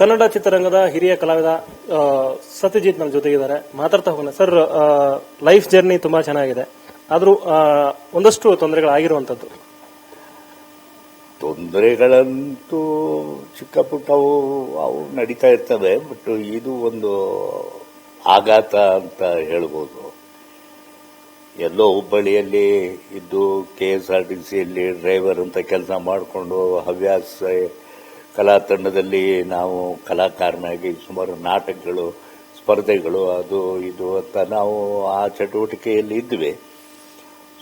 ಕನ್ನಡ ಚಿತ್ರರಂಗದ ಹಿರಿಯ ಕಲಾವಿದ ಸತ್ಯಜಿತ್ ನಮ್ಮ ಜೊತೆಗಿದ್ದಾರೆ. ಮಾತಾಡ್ತಾ ಹೋಗೋಣ. ಸರ್ ಲೈಫ್ ಜರ್ನಿ ತುಂಬಾ ಚೆನ್ನಾಗಿದೆ. ಆದ್ರೂ ಒಂದಷ್ಟು ತೊಂದರೆಗಳಾಗಿರುವಂತದ್ದು ತೊಂದರೆಗಳಂತೂ ಚಿಕ್ಕ ಪುಟ್ಟವು ಅವು ನಡೀತಾ ಇರ್ತವೆ ಬಟ್ ಇದು ಒಂದು ಆಘಾತ ಅಂತ ಹೇಳ್ಬೋದು. ಎಲ್ಲೋ ಹುಬ್ಬಳ್ಳಿಯಲ್ಲಿ ಇದ್ದು ಕೆ ಎಸ್ ಆರ್ ಟಿ ಸಿಯಲ್ಲಿ ಡ್ರೈವರ್ ಅಂತ ಕೆಲಸ ಮಾಡಿಕೊಂಡು ಹವ್ಯಾಸ ಕಲಾ ತಂಡದಲ್ಲಿ ನಾವು ಕಲಾಕಾರನಾಗಿ ಸುಮಾರು ನಾಟಕಗಳು, ಸ್ಪರ್ಧೆಗಳು, ಅದು ಇದು ಅಂತ ನಾವು ಆ ಚಟುವಟಿಕೆಯಲ್ಲಿ ಇದ್ವಿ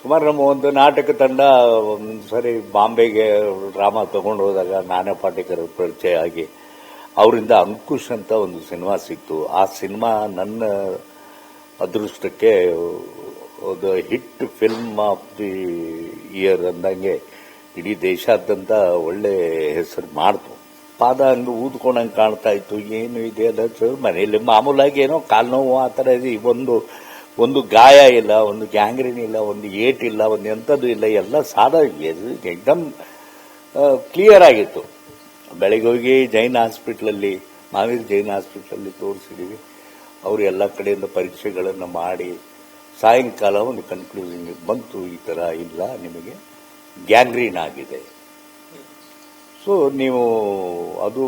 ಸುಮಾರು ನಮ್ಮ ಒಂದು ನಾಟಕ ತಂಡ ಒಂದು ಸರಿ ಬಾಂಬೆಗೆ ಡ್ರಾಮಾ ತಗೊಂಡು ಹೋದಾಗ ನಾನೇ ಪಾಟೇಕರ್ ಪರಿಚಯ ಆಗಿ ಅವರಿಂದ ಅಂಕುಶ್ ಅಂತ ಒಂದು ಸಿನಿಮಾ ಸಿಕ್ತು. ಆ ಸಿನಿಮಾ ನನ್ನ ಅದೃಷ್ಟಕ್ಕೆ ಒಂದು hit film of the year ಅಂದಂಗೆ ಇಡೀ ದೇಶಾದ್ಯಂತ ಒಳ್ಳೆ ಹೆಸರು ಮಾಡ್ತು. ಪಾದ ಹಂಗೆ ಊದ್ಕೊಂಡಂಗೆ ಕಾಣ್ತಾ ಇತ್ತು. ಏನು ಇದೆ ಸರ್ ಮನೆಯಲ್ಲಿ ಮಾಮೂಲಾಗಿ ಏನೋ ಕಾಲು ನೋವು ಆ ಥರ ಇದೆ. ಒಂದು ಒಂದು ಗಾಯ ಇಲ್ಲ, ಒಂದು ಗ್ಯಾಂಗ್ರೀನ್ ಇಲ್ಲ, ಒಂದು ಏಟ್ ಇಲ್ಲ, ಒಂದು ಎಂಥದ್ದು ಇಲ್ಲ. ಎಲ್ಲ ಸಾದಾ ಎಕ್ದಮ್ ಕ್ಲಿಯರ್ ಆಗಿತ್ತು. ಬೆಳಗ್ಗೆ ಹೋಗಿ ಜೈನ್ ಹಾಸ್ಪಿಟ್ಲಲ್ಲಿ, ಮಾವೀರ್ ಜೈನ್ ಹಾಸ್ಪಿಟ್ಲಲ್ಲಿ ತೋರಿಸಿದೀವಿ. ಅವರು ಎಲ್ಲ ಕಡೆಯಿಂದ ಪರೀಕ್ಷೆಗಳನ್ನು ಮಾಡಿ, ಸಾಯಂಕಾಲ ಒಂದು ಕನ್ಕ್ಲೂಷನ್ ಬಂತು, ಈ ಥರ ಇಲ್ಲ, ನಿಮಗೆ ಗ್ಯಾಂಗ್ರೀನ್ ಆಗಿದೆ. ಸೊ ನೀವು ಅದು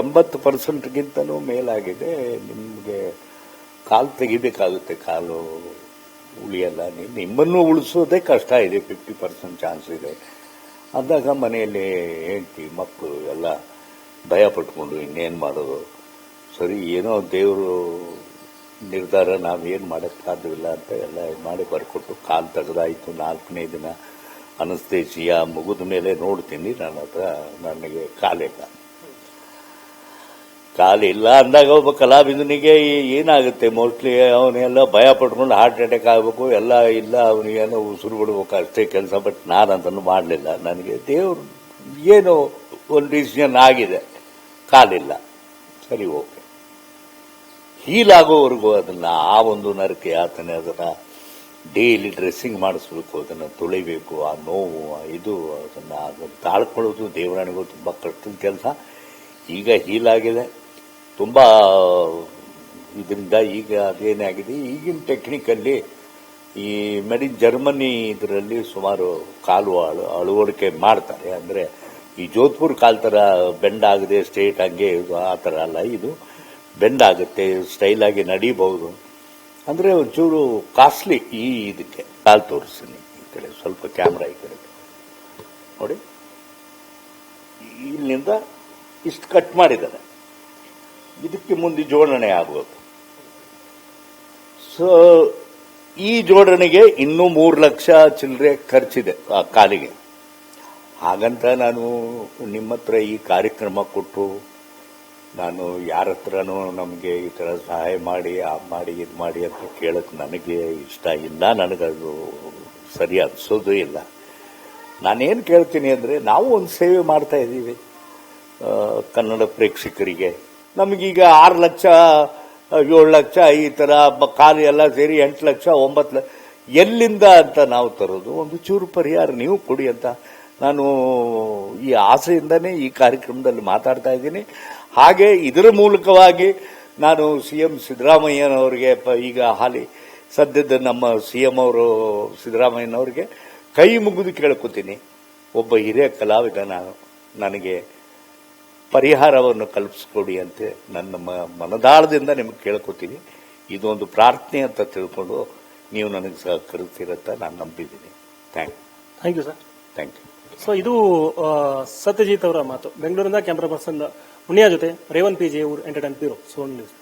ಎಂಬತ್ತು ಪರ್ಸೆಂಟ್ಗಿಂತಲೂ ಮೇಲಾಗಿದೆ. ನಿಮಗೆ ಕಾಲು ತೆಗಿಬೇಕಾಗುತ್ತೆ, ಕಾಲು ಉಳಿಯಲ್ಲ. ನೀವು ನಿಮ್ಮನ್ನು ಉಳಿಸೋದೇ ಕಷ್ಟ ಇದೆ, ಫಿಫ್ಟಿ ಪರ್ಸೆಂಟ್ ಚಾನ್ಸ್ ಇದೆ. ಅಂದಾಗ ಮನೆಯಲ್ಲಿ ಹೆಂಡತಿ ಮಕ್ಕಳು ಎಲ್ಲ ಭಯ ಪಟ್ಕೊಂಡು ಇನ್ನೇನು ಮಾಡೋದು? ಸರಿ, ಏನೋ ದೇವರು ನಿರ್ಧಾರ, ನಾವೇನು ಮಾಡೋಕ್ಕೆ ಸಾಧ್ಯವಿಲ್ಲ ಅಂತ ಎಲ್ಲ ಮಾಡಿ ಬರ್ಕೊಟ್ಟು ಕಾಲು ತೆಗೆದಾಯಿತು ನಾಲ್ಕನೇ ದಿನ. ಅನಸ್ತೇಸಿಯ ಮುಗಿದ ಮೇಲೆ ನೋಡ್ತೀನಿ, ನನ್ನ ಹತ್ರ ನನಗೆ ಕಾಲಿಲ್ಲ. ಕಾಲಿಲ್ಲ ಅಂದಾಗ ಒಬ್ಬ ಕಲಾವಿದನಿಗೆ ಏನಾಗುತ್ತೆ? ಮೋಸ್ಟ್ಲಿ ಅವನೆಲ್ಲ ಭಯ ಪಟ್ಕೊಂಡು ಹಾರ್ಟ್ ಅಟ್ಯಾಕ್ ಆಗಬೇಕು, ಎಲ್ಲ ಇಲ್ಲ ಅವನಿಗೇನೋ ಉಸಿರು ಬಿಡ್ಬೇಕು, ಅಷ್ಟೇ ಕೆಲಸ ಬಟ್ ನಾನಂತೂ ಮಾಡಲಿಲ್ಲ. ನನಗೆ ದೇವ್ರು ಏನೋ ಒಂದು ಡಿಸಿಷನ್ ಆಗಿದೆ. ಕಾಲಿಲ್ಲ. ಸರಿ, ಓಕೆ. ಹೀಲಾಗೋವರೆಗೂ ಅದನ್ನ, ಆ ಒಂದು ನರಕೆ, ಆತನೇ ಅದನ್ನ ಡೈಲಿ ಡ್ರೆಸ್ಸಿಂಗ್ ಮಾಡಿಸ್ಬೇಕು, ಅದನ್ನು ತೊಳಿಬೇಕು, ಆ ನೋವು ಇದು, ಅದನ್ನು ಅದನ್ನು ತಾಳ್ಕೊಳ್ಳೋದು ದೇವರಾಣಿಗೂ ತುಂಬ ಕಷ್ಟದ ಕೆಲಸ. ಈಗ ಹೀಲಾಗಿದೆ ತುಂಬ, ಇದರಿಂದ ಈಗ ಅದೇನಾಗಿದೆ ಈಗಿನ ಟೆಕ್ನಿಕಲ್ಲಿ ಈ ಮೆಡಿ ಜರ್ಮನಿ ಇದರಲ್ಲಿ ಸುಮಾರು ಕಾಲು ಅಳು, ಅಳವಡಿಕೆ ಮಾಡ್ತಾರೆ. ಅಂದರೆ ಈ ಜೋಧ್ಪುರ್ ಕಾಲ್ ಥರ ಬೆಂಡ್ ಆಗದೆ, ಸ್ಟ್ರೇಟ್ ಹಂಗೆ ಆ ಥರ ಅಲ್ಲ ಇದು. ಬೆಂಡ್ ಆಗುತ್ತೆ ಸ್ಟೈಲಾಗಿ ನಡಿಬಹುದು. ಅಂದ್ರೆ ಒಂಚೂರು ಕಾಸ್ಟ್ಲಿ ಈ ಇದಕ್ಕೆ. ಕಾಲ್ ತೋರಿಸ್ತೀನಿ ಈ ಕಡೆ, ಸ್ವಲ್ಪ ಕ್ಯಾಮ್ರಾ ಈ ಕಡೆ. ನೋಡಿ. ಇಲ್ಲಿಂದ ಇಷ್ಟು ಕಟ್ ಮಾಡಿದ್ದಾರೆ ಇದಕ್ಕೆ ಮುಂದೆ ಜೋಡಣೆ ಆಗಬೇಕು ಸೊ ಈ ಜೋಡಣೆಗೆ ಇನ್ನೂ ಮೂರು ಲಕ್ಷ ಚಿಲ್ಲರೆ ಖರ್ಚಿದೆ ಆ ಕಾಲಿಗೆ. ಹಾಗಂತ ನಾನು ನಿಮ್ಮ ಹತ್ರ ಈ ಕಾರ್ಯಕ್ರಮ ಕೊಟ್ಟು ನಾನು ಯಾರ ಹತ್ರನೂ ನಮಗೆ ಈ ಥರ ಸಹಾಯ ಮಾಡಿ ಆ ಮಾಡಿ, ಇದು ಮಾಡಿ ಅಂತ ಕೇಳಕ್ಕೆ ನನಗೆ ಇಷ್ಟ ಇಲ್ಲ. ನನಗದು ಸರಿ ಅನಿಸೋದು ಇಲ್ಲ. ನಾನೇನು ಕೇಳ್ತೀನಿ ಅಂದರೆ, ನಾವು ಒಂದು ಸೇವೆ ಮಾಡ್ತಾ ಇದ್ದೀವಿ ಕನ್ನಡ ಪ್ರೇಕ್ಷಕರಿಗೆ. ನಮಗೀಗ ಆರು ಲಕ್ಷ, ಏಳು ಲಕ್ಷ ಈ ಥರ ಕಾಲು ಎಲ್ಲ ಸೇರಿ ಎಂಟು ಲಕ್ಷ ಒಂಬತ್ತು ಲಕ್ಷ ಎಲ್ಲಿಂದ ಅಂತ ನಾವು ತರೋದು? ಒಂದು ಚೂರು ಪರಿಹಾರ ನೀವು ಕೊಡಿ ಅಂತ ನಾನು ಈ ಆಸೆಯಿಂದನೇ ಈ ಕಾರ್ಯಕ್ರಮದಲ್ಲಿ ಮಾತಾಡ್ತಾ ಇದ್ದೀನಿ. ಹಾಗೆ ಇದರ ಮೂಲಕವಾಗಿ ನಾನು ಸಿ ಎಂ ಸಿದ್ದರಾಮಯ್ಯನವರಿಗೆ ಪ- ಈಗ ಹಾಲಿ ಸದ್ಯದ ನಮ್ಮ ಸಿ ಎಂ ಅವರು ಸಿದ್ದರಾಮಯ್ಯನವ್ರಿಗೆ ಕೈ ಮುಗಿದು ಕೇಳ್ಕೊತೀನಿ. ಒಬ್ಬ ಹಿರಿಯ ಕಲಾವಿದ ನಾನು ನನಗೆ ಪರಿಹಾರವನ್ನು ಕಲ್ಪಿಸ್ಕೊಡಿ ಅಂತ ನನ್ನ ಮ- ಮನದಾಳದಿಂದ ನಿಮಗೆ ಕೇಳ್ಕೊತೀನಿ. ಇದೊಂದು ಪ್ರಾರ್ಥನೆ ಅಂತ ತಿಳ್ಕೊಂಡು ನೀವು ನನಗೆ ಸಹಕರಿಸ್ತೀರಂತ ನಾನು ನಂಬಿದ್ದೀನಿ. Thank thank you sir. Thank you. So ಇದು ಸತ್ಯಜೀತ್ ಅವರ ಮಾತು. ಬೆಂಗಳೂರಿಂದ ಕ್ಯಾಮ್ರಾ ಪರ್ಸನ್ ಮುನಿಯಾ ಜೊತೆ Revan P J our entertain bureau soan news